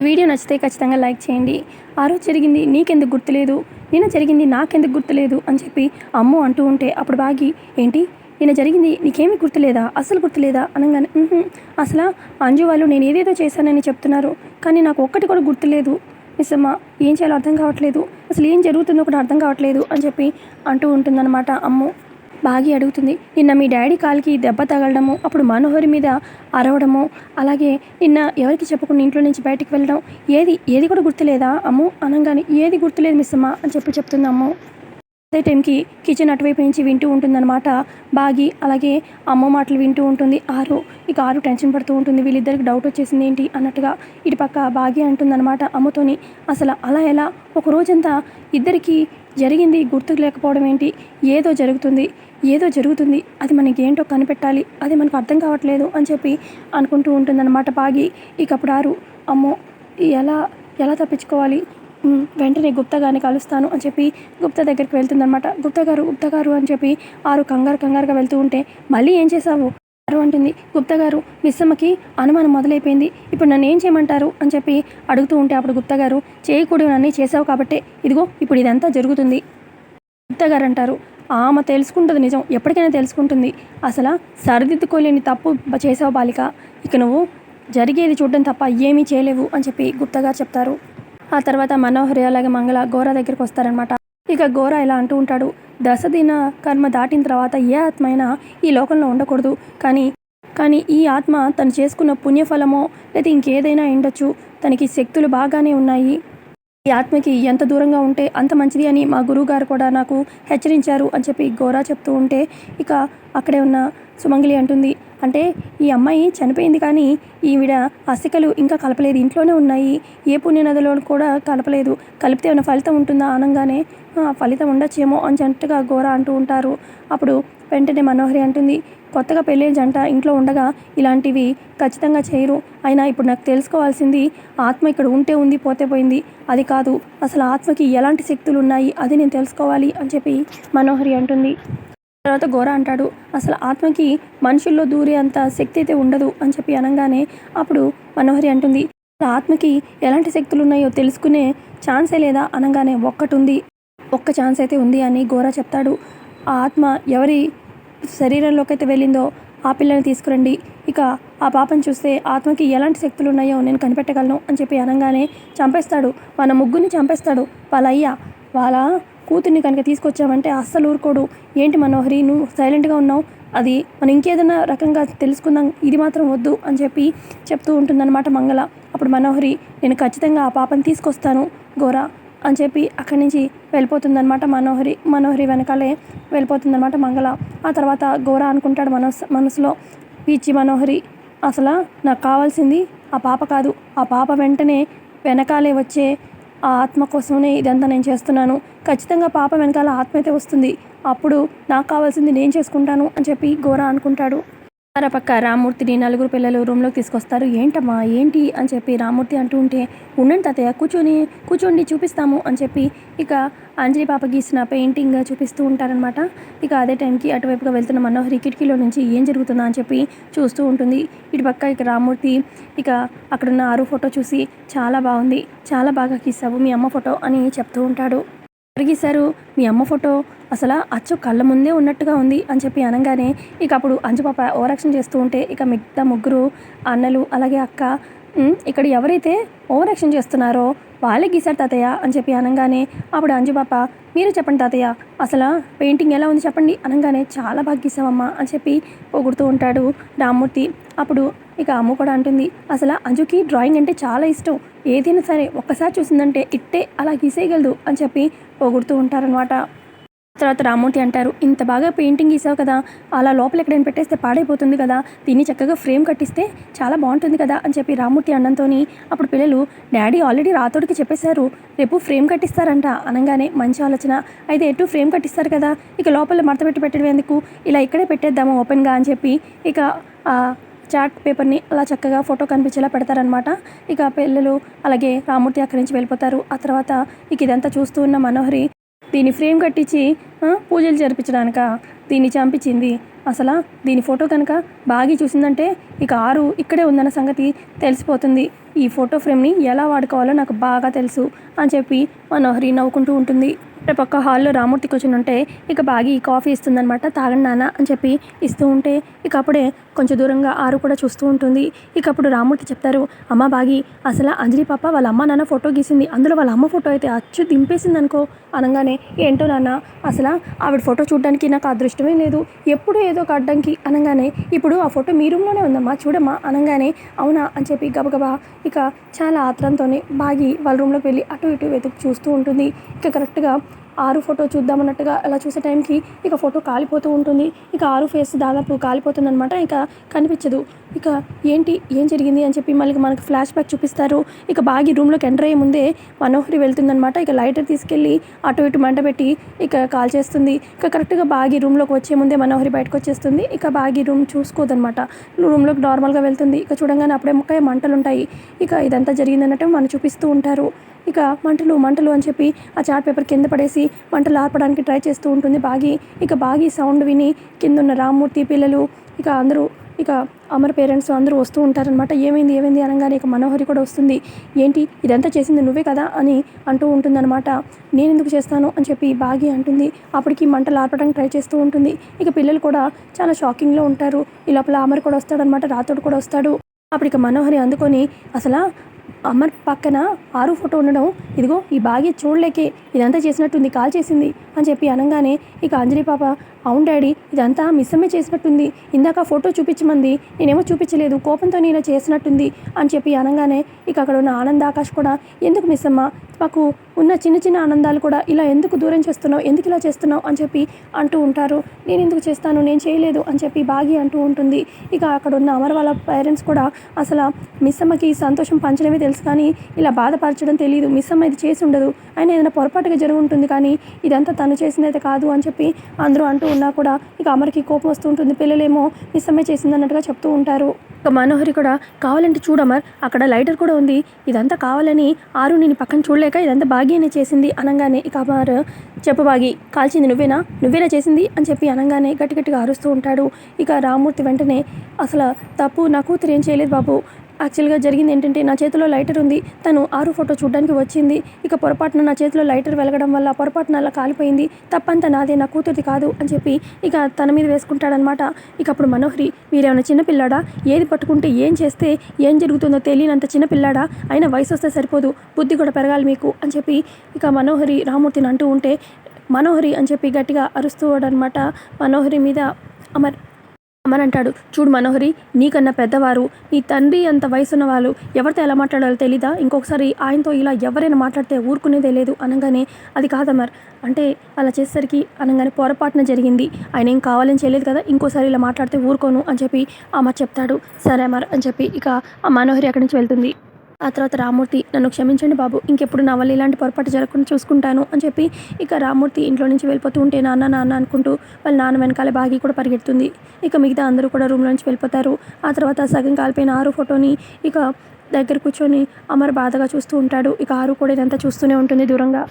Video నచ్చితే ఖచ్చితంగా like చేయండి. ఆ రోజు జరిగింది నీకెందుకు గుర్తులేదు? నిన్న జరిగింది నాకెందుకు గుర్తులేదు? అని చెప్పి అమ్ము అంటూ ఉంటే అప్పుడు బాగి ఏంటి? నిన్న జరిగింది నీకేమీ గుర్తులేదా? అసలు గుర్తులేదా? అనగానే అసలు అంజు వాళ్ళు నేను ఏదేదో చేశానని చెప్తున్నారు కానీ నాకు ఒక్కటి కూడా గుర్తులేదు. మిస్సమ్మ ఏం చేయాలో అర్థం కావట్లేదు. అసలు ఏం జరుగుతుందో కూడా అర్థం కావట్లేదు అని చెప్పి అంటూ ఉంటుందన్నమాట అమ్ము. బాగి అడుగుతుంది. నిన్న మీ డాడీ కాలికి దెబ్బ తగలడము అప్పుడు మనోహరి మీద అరవడము అలాగే నిన్న ఎవరికి చెప్పకుండా ఇంట్లో నుంచి బయటకు వెళ్ళడం ఏది ఏది కూడా గుర్తులేదా అమ్ము? అనగానే ఏది గుర్తులేదు మిస్ అమ్మ అని చెప్పి చెప్తుంది అమ్ము. అదే టైంకి కిచెన్ అటువైపు నుంచి వింటూ ఉంటుందన్నమాట. బాగి అలాగే అమ్మ మాటలు వింటూ ఉంటుంది. ఆరు ఇక ఆరు టెన్షన్ పడుతూ ఉంటుంది. వీళ్ళిద్దరికి డౌట్ వచ్చేసింది ఏంటి అన్నట్టుగా ఇటు పక్క బాగి అంటుందన్నమాట అమ్మతోని. అసలు అలా ఎలా? ఒక రోజంతా ఇద్దరికి జరిగింది గుర్తుకు లేకపోవడం ఏంటి? ఏదో జరుగుతుంది. ఏదో జరుగుతుంది. అది మనకి ఏంటో కనిపెట్టాలి. అది మనకు అర్థం కావట్లేదు అని చెప్పి అనుకుంటూ ఉంటుందన్నమాట బాగి. ఇక అప్పుడు ఆరు అమ్మో ఎలా ఎలా తప్పించుకోవాలి? వెంటనే గుప్తా గారిని కలుస్తాను అని చెప్పి గుప్తా దగ్గరికి వెళ్తుందనమాట గుప్తా గారు గుప్తా గారు అని చెప్పి ఆరు కంగారు కంగారుగా వెళ్తూ ఉంటే మళ్ళీ ఏం చేశావు? ఆరు అంటుంది. గుప్తా గారు మిస్సమ్మకి అనుమానం మొదలైపోయింది. ఇప్పుడు నన్ను ఏం చేయమంటారు? అని చెప్పి అడుగుతూ ఉంటే అప్పుడు గుప్తా గారు చేయకూడదు చేసావు కాబట్టే. ఇదిగో ఇప్పుడు ఇదంతా జరుగుతుంది. గుప్తా గారు అంటారు ఆమె తెలుసుకుంటుంది నిజం ఎప్పటికైనా తెలుసుకుంటుంది. అసలు సరిదిద్దుకోలేని తప్పు చేసావు బాలిక. ఇక నువ్వు జరిగేది చూడడం తప్ప ఏమీ చేయలేవు అని చెప్పి గుప్తా గారు చెప్తారు. ఆ తర్వాత మనోహరి అలాగే మంగళ గోర దగ్గరికి వస్తారనమాట ఇక గోర ఇలా అంటూ ఉంటాడు దశదిన కర్మ దాటిన తర్వాత ఏ ఆత్మ అయినా ఈ లోకంలో ఉండకూడదు. కానీ కానీ ఈ ఆత్మ తను చేసుకున్న పుణ్యఫలమో లేదా ఇంకేదైనా ఉండొచ్చు తనకి శక్తులు బాగానే ఉన్నాయి. ఈ ఆత్మకి ఎంత దూరంగా ఉంటే అంత మంచిది అని మా గురువుగారు కూడా నాకు హెచ్చరించారు అని చెప్పి గోరా చెప్తూ ఉంటే ఇక అక్కడే ఉన్న సుమంగిలి అంటుంది అంటే ఈ అమ్మాయి చనిపోయింది కానీ ఈవిడ అసికలు ఇంకా కలపలేదు ఇంట్లోనే ఉన్నాయి ఏ పుణ్యనదిలో కూడా కలపలేదు కలిపితే ఏమైనా ఫలితం ఉంటుందా అనగానే ఫలితం ఉండొచ్చేమో అని జంటగా ఘోర అంటూ ఉంటారు. అప్పుడు వెంటనే మనోహరి అంటుంది కొత్తగా పెళ్ళే జంట ఇంట్లో ఉండగా ఇలాంటివి ఖచ్చితంగా చేయరు. అయినా ఇప్పుడు నాకు తెలుసుకోవాల్సింది ఆత్మ ఇక్కడ ఉంటే ఉంది పోతే పోయింది. అది కాదు అసలు ఆత్మకి ఎలాంటి శక్తులు ఉన్నాయి అది నేను తెలుసుకోవాలి అని చెప్పి మనోహరి అంటుంది. తర్వాత గోర అంటాడు అసలు ఆత్మకి మనుషుల్లో దూరే అంత శక్తి అయితే ఉండదు అని చెప్పి అనగానే అప్పుడు మనోహరి అంటుంది ఆత్మకి ఎలాంటి శక్తులు ఉన్నాయో తెలుసుకునే ఛాన్సే లేదా? అనగానే ఒక్కటి ఉంది ఒక్క ఛాన్స్ అయితే ఉంది అని ఘోర చెప్తాడు. ఆ ఆత్మ ఎవరి శరీరంలోకి అయితే వెళ్ళిందో ఆ పిల్లని తీసుకురండి. ఇక ఆ పాపను చూస్తే ఆత్మకి ఎలాంటి శక్తులు ఉన్నాయో నేను కనిపెట్టగలను అని చెప్పి అనగానే చంపేస్తాడు. మన ముగ్గురిని చంపేస్తాడు. వాళ్ళ అయ్యా వాళ్ళ కూతుర్ని కనుక తీసుకొచ్చామంటే అస్సలు ఊరుకోడు. ఏంటి మనోహరి నువ్వు సైలెంట్గా ఉన్నావు? అది మనం ఇంకేదైనా రకంగా తెలుసుకుందాం. ఇది మాత్రం వద్దు అని చెప్పి చెప్తూ ఉంటుందన్నమాట మంగళ. అప్పుడు మనోహరి నేను ఖచ్చితంగా ఆ పాపని తీసుకొస్తాను. గోరా అని చెప్పి అక్కడి నుంచి వెళ్ళిపోతుందనమాట మనోహరి. మనోహరి వెనకాలే వెళ్ళిపోతుందనమాట మంగళ. ఆ తర్వాత ఘోర అనుకుంటాడు మనస్ మనసులో పీచి మనోహరి అసలు నాకు కావాల్సింది ఆ పాప కాదు. ఆ పాప వెంటనే వెనకాలే వచ్చే ఆ ఆత్మ కోసమే ఇదంతా నేను చేస్తున్నాను. ఖచ్చితంగా పాప వెనకాల ఆత్మ అయితే వస్తుంది. అప్పుడు నాకు కావాల్సింది నేను చేసుకుంటాను అని చెప్పి ఘోర అనుకుంటాడు. మరో పక్క రామూర్తిని నలుగురు పిల్లలు రూమ్లోకి తీసుకొస్తారు. ఏంటమ్మా ఏంటి? అని చెప్పి రామూర్తి అంటూ ఉంటే ఉండండి తాతయ్య కూర్చొని కూర్చోండి చూపిస్తాము అని చెప్పి ఇక అంజలి పాప గీసిన పెయింటింగ్ చూపిస్తూ ఉంటారనమాట ఇక అదే టైంకి అటువైపుగా వెళ్తున్న మనోహరి కిటికీలో నుంచి ఏం జరుగుతుందా అని చెప్పి చూస్తూ ఉంటుంది. ఇటు పక్క ఇక రామూర్తి ఇక అక్కడున్న ఆరు ఫోటో చూసి చాలా బాగుంది చాలా బాగా గీసావు మీ అమ్మ ఫోటో అని చెప్తూ ఉంటాడు. ఎవరు గీశారు? మీ అమ్మ ఫోటో? అసలు అచ్చు కళ్ళ ముందే ఉన్నట్టుగా ఉంది అని చెప్పి అనగానే ఇక అప్పుడు అంజుపాప ఓవరాక్షన్ చేస్తూ ఉంటే ఇక మిగతా ముగ్గురు అన్నలు అలాగే అక్క ఇక్కడ ఎవరైతే ఓవరాక్షన్ చేస్తున్నారో వాళ్ళే గీశారు తాతయ్య అని చెప్పి అనగానే అప్పుడు అంజుపాప మీరు చెప్పండి తాతయ్య అసలు పెయింటింగ్ ఎలా ఉంది చెప్పండి అనగానే చాలా బాగా గీసావమ్మా అని చెప్పి పొగుడుతూ ఉంటాడు రామ్మూర్తి. అప్పుడు ఇక అమ్మ కూడా అంటుంది అసలు అంజుకి డ్రాయింగ్ అంటే చాలా ఇష్టం ఏదైనా సరే ఒక్కసారి చూసిందంటే ఇట్టే అలా గీసేయగలదు అని చెప్పి పొగుడుతూ ఉంటారనమాట తర్వాత రామ్మూర్తి అంటారు ఇంత బాగా పెయింటింగ్ గీసావు కదా అలా లోపల ఎక్కడైనా పెట్టేస్తే పాడైపోతుంది కదా దీన్ని చక్కగా ఫ్రేమ్ కట్టిస్తే చాలా బాగుంటుంది కదా అని చెప్పి రామ్మూర్తి అన్నంతో అప్పుడు పిల్లలు డాడీ ఆల్రెడీ రాతోడికి చెప్పేశారు రేపు ఫ్రేమ్ కట్టిస్తారంట అనగానే మంచి ఆలోచన అయితే ఎటు ఫ్రేమ్ కట్టిస్తారు కదా ఇక లోపల మడత పెట్టి పెట్టడం ఎందుకు ఇలా ఇక్కడే పెట్టేద్దాము ఓపెన్గా అని చెప్పి ఇక ఆ చార్ట్ పేపర్ని అలా చక్కగా ఫోటో కనిపించేలా పెడతారనమాట ఇక పిల్లలు అలాగే రామూర్తి అక్కడి నుంచి వెళ్ళిపోతారు. ఆ తర్వాత ఇక ఇదంతా చూస్తూ ఉన్న మనోహరి దీని ఫ్రేమ్ కట్టించి పూజలు జరిపించడానిక? దీన్ని చంపించింది. అసలు దీని ఫోటో కనుక బాగా చూసిందంటే ఇక ఆరు ఇక్కడే ఉందన్న సంగతి తెలిసిపోతుంది. ఈ ఫోటో ఫ్రేమ్ని ఎలా వాడుకోవాలో నాకు బాగా తెలుసు. అని చెప్పి మనోహరి నవ్వుకుంటూ ఉంటుంది. పక్క హాల్లో రామూర్తి కూర్చుని ఉంటే ఇక బాగి కాఫీ ఇస్తుందనమాట తాగండి నాన్న అని చెప్పి ఇస్తూ ఉంటే ఇక అప్పుడే కొంచెం దూరంగా ఆరు కూడా చూస్తూ ఉంటుంది. ఇక అప్పుడు రామూర్తి చెప్తారు అమ్మ బాగి అసలు అంజలి పాప వాళ్ళ అమ్మ నాన్న ఫోటో గీసింది. అందులో వాళ్ళ అమ్మ ఫోటో అయితే అచ్చు దింపేసింది అనుకో అనగానే ఏంటో నాన్న అసలు ఆవిడ ఫోటో చూడడానికి నాకు అదృష్టమే లేదు. ఎప్పుడు ఏదో ఒక అడ్డంకి అనగానే ఇప్పుడు ఆ ఫోటో మీ రూమ్లోనే ఉందమ్మా చూడమ్మా అనగానే అవునా అని చెప్పి గబగబా ఇక చాలా ఆత్రంతోనే బాగి వాళ్ళ రూమ్లోకి వెళ్ళి అటు ఇటు వెతుకు చూస్తూ ఉంటుంది. ఇక కరెక్ట్గా ఆరు ఫోటో చూద్దామన్నట్టుగా అలా చూసే టైంకి ఇక ఫోటో కాలిపోతూ ఉంటుంది. ఇక ఆరు ఫేస్ దాదాపు కాలిపోతుందనమాట ఇక కనిపించదు. ఇక ఏంటి? ఏం జరిగింది? అని చెప్పి మళ్ళీ మనకి ఫ్లాష్ బ్యాక్ చూపిస్తారు. ఇక బాగి రూమ్లోకి ఎంటర్ అయ్యే ముందే మనోహరి వెళ్తుందనమాట ఇక లైటర్ తీసుకెళ్ళి అటు ఇటు మంట పెట్టి ఇక కాల్ చేస్తుంది. ఇక కరెక్ట్గా బాగి రూమ్లోకి వచ్చే ముందే మనోహరి బయటకు వచ్చేస్తుంది. ఇక బాగి రూమ్ చూసుకోదనమాట రూమ్లోకి నార్మల్గా వెళ్తుంది. ఇక చూడంగానే అప్పుడే ముక్క మంటలు ఉంటాయి ఇక ఇదంతా జరిగిందన్నట్టు మనం చూపిస్తూ ఉంటారు. ఇక మంటలు మంటలు అని చెప్పి ఆ చార్ట్ పేపర్ కింద పడేసి మంటలు ఆర్పడానికి ట్రై చేస్తూ ఉంటుంది. బాగి ఇక బాగి సౌండ్ విని కింద ఉన్న రామ్మూర్తి పిల్లలు ఇక అందరూ ఇక అమర్ పేరెంట్స్ అందరూ వస్తూ ఉంటారనమాట ఏమైంది ఏమైంది అనగానే ఇక మనోహరి కూడా వస్తుంది. ఏంటి ఇదంతా చేసింది నువ్వే కదా అని అంటూ ఉంటుందన్నమాట. నేను ఎందుకు చేస్తాను అని చెప్పి బాగి అంటుంది. అప్పటికి మంటలు ఆర్పడానికి ట్రై చేస్తూ ఉంటుంది. ఇక పిల్లలు కూడా చాలా షాకింగ్లో ఉంటారు. ఈ లోపల అమర్ కూడా వస్తాడనమాట రాతోడు కూడా వస్తాడు. అప్పుడు ఇక మనోహరి అందుకొని అసలు అమర్ పక్కన ఆరు ఫోటో ఉండడం. ఇదిగో ఈ బాగి చూడలేకే. ఇదంతా చేసినట్టుంది కాల్ చేసింది అని చెప్పి అనగానే ఇక అంజలి పాప అవును డాడీ ఇదంతా మిస్ అమ్మే చేసినట్టుంది. ఇందాక ఫోటో చూపించమంది. నేనేమో చూపించలేదు కోపంతో నేను చేసినట్టుంది అని చెప్పి అనగానే ఇక అక్కడ ఉన్న ఆనంద ఆకాష్ కూడా ఎందుకు మిస్ అమ్మ మాకు ఉన్న చిన్న చిన్న ఆనందాలు కూడా ఇలా ఎందుకు దూరం చేస్తున్నావు? ఎందుకు ఇలా చేస్తున్నావు? అని చెప్పి అంటూ ఉంటారు. నేను ఎందుకు చేస్తాను? నేను చేయలేదు అని చెప్పి బాగి అంటూ ఉంటుంది. ఇక అక్కడ ఉన్న అమర్ వాళ్ళ పేరెంట్స్ కూడా అసలు మిస్సమ్మకి సంతోషం పంచడమే తెలుసు కానీ ఇలా బాధపరచడం తెలియదు మిస్సమ్మ ఇది చేసి ఉండదు. అయినా ఏదైనా పొరపాటుగా జరుగుంటుంది ఉంటుంది కానీ ఇదంతా తను చేసిందైతే కాదు అని చెప్పి అందరూ అంటూ ఉన్నా కూడా ఇక అమర్కి కోపం వస్తూ ఉంటుంది పిల్లలేమో మిస్ చేసిందన్నట్టుగా చేసింది అన్నట్టుగా చెప్తూ ఉంటారు. ఇక మనోహరి కూడా కావాలంటే చూడమర్ అక్కడ లైటర్ కూడా ఉంది. ఇదంతా కావాలని ఆరు నేను పక్కన చూడలేక ఇదంతా బాగీనే చేసింది అనగానే ఇక అమర్ చెప్పు బాగి కాల్చింది నువ్వేనా? నువ్వేనా చేసింది? అని చెప్పి అనగానే గట్టి గట్టిగా అరుస్తూ ఉంటాడు. ఇక రామూర్తి వెంటనే అసలు తప్పు నా కూతురు ఏం చేయలేదు బాబు. యాక్చువల్గా జరిగింది ఏంటంటే నా చేతిలో లైటర్ ఉంది. తను ఆరు ఫోటో చూడడానికి వచ్చింది. ఇక పొరపాటున నా చేతిలో లైటర్ వెలగడం వల్ల పొరపాటున అలా కాలిపోయింది. తప్పంతా నాదే నా కూతురిది కాదు అని చెప్పి ఇక తన మీద వేసుకుంటాడనమాట. ఇక అప్పుడు మనోహరి మీరేమైనా చిన్నపిల్లాడా ఏది పట్టుకుంటే ఏం చేస్తే ఏం జరుగుతుందో తెలియనంత చిన్నపిల్లాడా అయినా వయసు వస్తే సరిపోదు. బుద్ధి కూడా పెరగాలి మీకు అని చెప్పి ఇక మనోహరి రామూర్తిని అంటూ ఉంటే మనోహరి అని చెప్పి గట్టిగా అరుస్తూ అనమాట మనోహరి మీద అమర్ అమర్ అంటాడు. చూడు మనోహరి నీకన్నా పెద్దవారు నీ తండ్రి అంత వయసున్న వాళ్ళు ఎవరితో ఎలా మాట్లాడాలో తెలీదా? ఇంకొకసారి ఆయనతో ఇలా ఎవరైనా మాట్లాడితే ఊరుకునేదే లేదు అనగానే అది కాదమర్ అంటే అలా చేసేసరికి అనగానే పొరపాటున జరిగింది. ఆయన ఏం కావాలని చేయలేదు కదా ఇంకోసారి ఇలా మాట్లాడితే ఊరుకోను అని చెప్పి అమర్ చెప్తాడు. సరే అమర్ అని చెప్పి ఇక ఆ మనోహరి అక్కడి నుంచి వెళ్తుంది. ఆ తర్వాత రామూర్తి నన్ను క్షమించండి బాబు ఇంకెప్పుడు నా వల్ల ఇలాంటి పొరపాటు జరగకుండా చూసుకుంటాను అని చెప్పి ఇక రామూర్తి ఇంట్లో నుంచి వెళ్ళిపోతూ ఉంటే నాన్న నాన్న అనుకుంటూ వాళ్ళ నాన్న వెనకాలే బాగి కూడా పరిగెడుతుంది. ఇక మిగతా అందరూ కూడా రూమ్లో నుంచి వెళ్ళిపోతారు. ఆ తర్వాత సగం కాలిపోయిన ఆరు ఫోటోని ఇక దగ్గర కూర్చొని అమర్ బాధగా చూస్తూ ఉంటాడు. ఇక ఆరు కూడా ఇదంతా చూస్తూనే ఉంటుంది దూరంగా.